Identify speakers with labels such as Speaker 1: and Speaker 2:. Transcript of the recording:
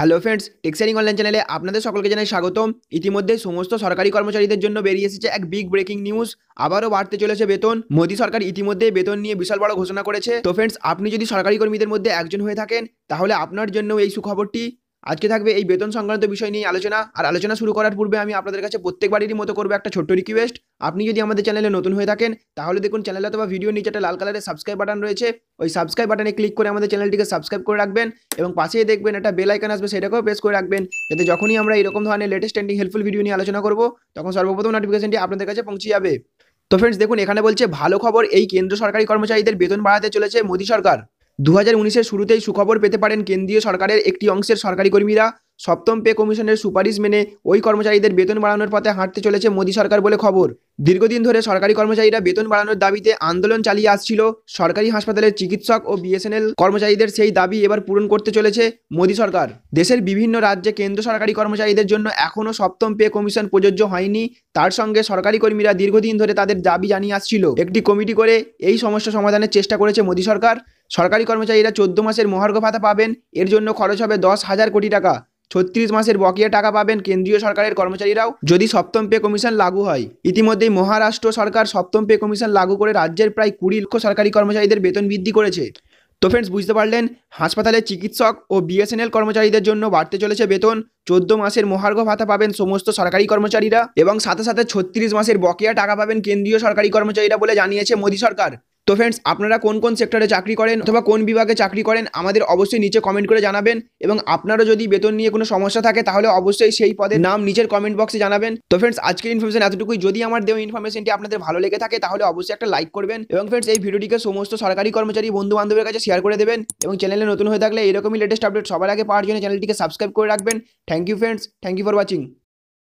Speaker 1: Hello friends টেক্সারিং online চ্যানেলে আপনাদের সকলকে জানাই স্বাগতম। ইতিমধ্যে সমস্ত সরকারি কর্মচারীদের জন্য বেরিয়ে এসেছে এক বিগ ব্রেকিং নিউজ আবারও বাড়তে চলেছে বেতন। মোদী সরকার ইতিমধ্যে বেতন নিয়ে বিশাল বড় ঘোষণা করেছে। তো ফ্রেন্ডস, আপনি যদি সরকারি কর্মীদের মধ্যে একজন হয়ে থাকেন, তাহলে আপনার জন্য এই সুখবরটি। আজকে থাকবে এই বেতন সংক্রান্ত বিষয় নিয়ে আলোচনা। আর আলোচনা শুরু করার পূর্বে আমি আপনাদের কাছে প্রত্যেকবারেরই মতো করব একটা ছোট্ট রিকোয়েস্ট আপনি যদি আমাদের চ্যানেলে নতুন হয়ে থাকেন, তাহলে দেখুন চ্যানেলে অথবা ভিডিও নিচে একটা লাল কালারের সাবস্ক্রাইব বাটন রয়েছে। ওই সাবস্ক্রাইব বাটনে ক্লিক করে আমাদের চ্যানেলটিকে সাবস্ক্রাইব করে রাখবেন এবং পাশেই দেখবেন একটা বেল আইকন আসবে, সেটাকেও প্রেস করে রাখবেন। যাতে যখনই আমরা এরকম ধরনের লেটেস্ট ট্রেন্ডিং হেল্পফুল ভিডিও নিয়ে আলোচনা করব, তখন সর্বপ্রথম নোটিফিকেশনটি আপনাদের কাছে পৌঁছে যাবে। তো ফ্রেন্ডস দেখুন, এখানে বলছে, ভালো খবর এই কেন্দ্র সরকারি কর্মচারীদের বেতন বাড়াতে চলেছে মোদী সরকার। দু হাজার উনিশের শুরুতেই সুখবর পেতে পারেন কেন্দ্রীয় সরকারের একটি অংশের সরকারি কর্মীরা। সপ্তম পে কমিশনের সুপারিশ মেনে ওই কর্মচারীদের বেতন বাড়ানোর পথে হাঁটতে চলেছে মোদী সরকার বলে খবর। দীর্ঘদিন ধরে সরকারি কর্মচারীরা বেতন বাড়ানোর দাবিতে আন্দোলন চালিয়ে আসছিল। সরকারি হাসপাতালের চিকিৎসক ও বিএসএনএল কর্মচারীদের সেই দাবি এবার পূরণ করতে চলেছে মোদী সরকার। দেশের বিভিন্ন রাজ্যে কেন্দ্র সরকারি কর্মচারীদের জন্য এখনও সপ্তম পে কমিশন প্রযোজ্য হয়নি। তার সঙ্গে সরকারি কর্মীরা দীর্ঘদিন ধরে তাদের দাবি জানিয়ে আসছিল। একটি কমিটি করে এই সমস্যা সমাধানের চেষ্টা করেছে মোদী সরকার। সরকারি কর্মচারীরা চোদ্দ মাসের মহার্ঘ ভাতা পাবেন। এর জন্য খরচ হবে দশ হাজার কোটি টাকা। ছত্রিশ মাসের বকেয়া টাকা পাবেন কেন্দ্রীয় সরকারের কর্মচারীরাও যদি সপ্তম পে কমিশন লাগু হয়। ইতিমধ্যেই মহারাষ্ট্র সরকার সপ্তম পে কমিশন লাগু করে রাজ্যের প্রায় কুড়ি লক্ষ সরকারি কর্মচারীদের বেতন বৃদ্ধি করেছে। তো ফ্রেন্ডস বুঝতে পারলেন হাসপাতালের চিকিৎসক ও বিএসএনএল কর্মচারীদের জন্য বাড়তে চলেছে বেতন। চোদ্দ মাসের মহার্ঘ ভাতা পাবেন সমস্ত সরকারি কর্মচারীরা এবং সাথে সাথে ছত্রিশ মাসের বকেয়া টাকা পাবেন কেন্দ্রীয় সরকারি কর্মচারীরা বলে জানিয়েছে মোদী সরকার। তো ফ্রেন্ডস আপনারা কোন কোন সেক্টরে চাকরি করেন অথবা কোন বিভাগে চাকরি করেন, আমাদের অবশ্যই নিচে কমেন্ট করে জানাবেন এবং আপনারও যদি বেতন নিয়ে কোনো সমস্যা থাকে, তাহলে অবশ্যই সেই পদের নাম নিচের কমেন্ট বক্সে জানাবেন। তো ফ্রেন্ডস আজকের ইনফরমেশন এতটুকুই। যদি আমার দেওয়া ইনফরমেশনটি আপনাদের ভালো লেগে থাকে, তাহলে অবশ্যই একটা লাইক করবেন এবং ফ্রেন্ডস এই ভিডিওটিকে সমস্ত সরকারি কর্মচারী বন্ধু বান্ধবের কাছে শেয়ার করে দেবেন এবং চ্যানেলে নতুন হয়ে থাকলে এরকমই লেটেস্ট আপডেট সবার আগে পাওয়ার জন্য চ্যানেলটিকে সাবস্ক্রাইব করে রাখবেন। Thank you friends thank you for watching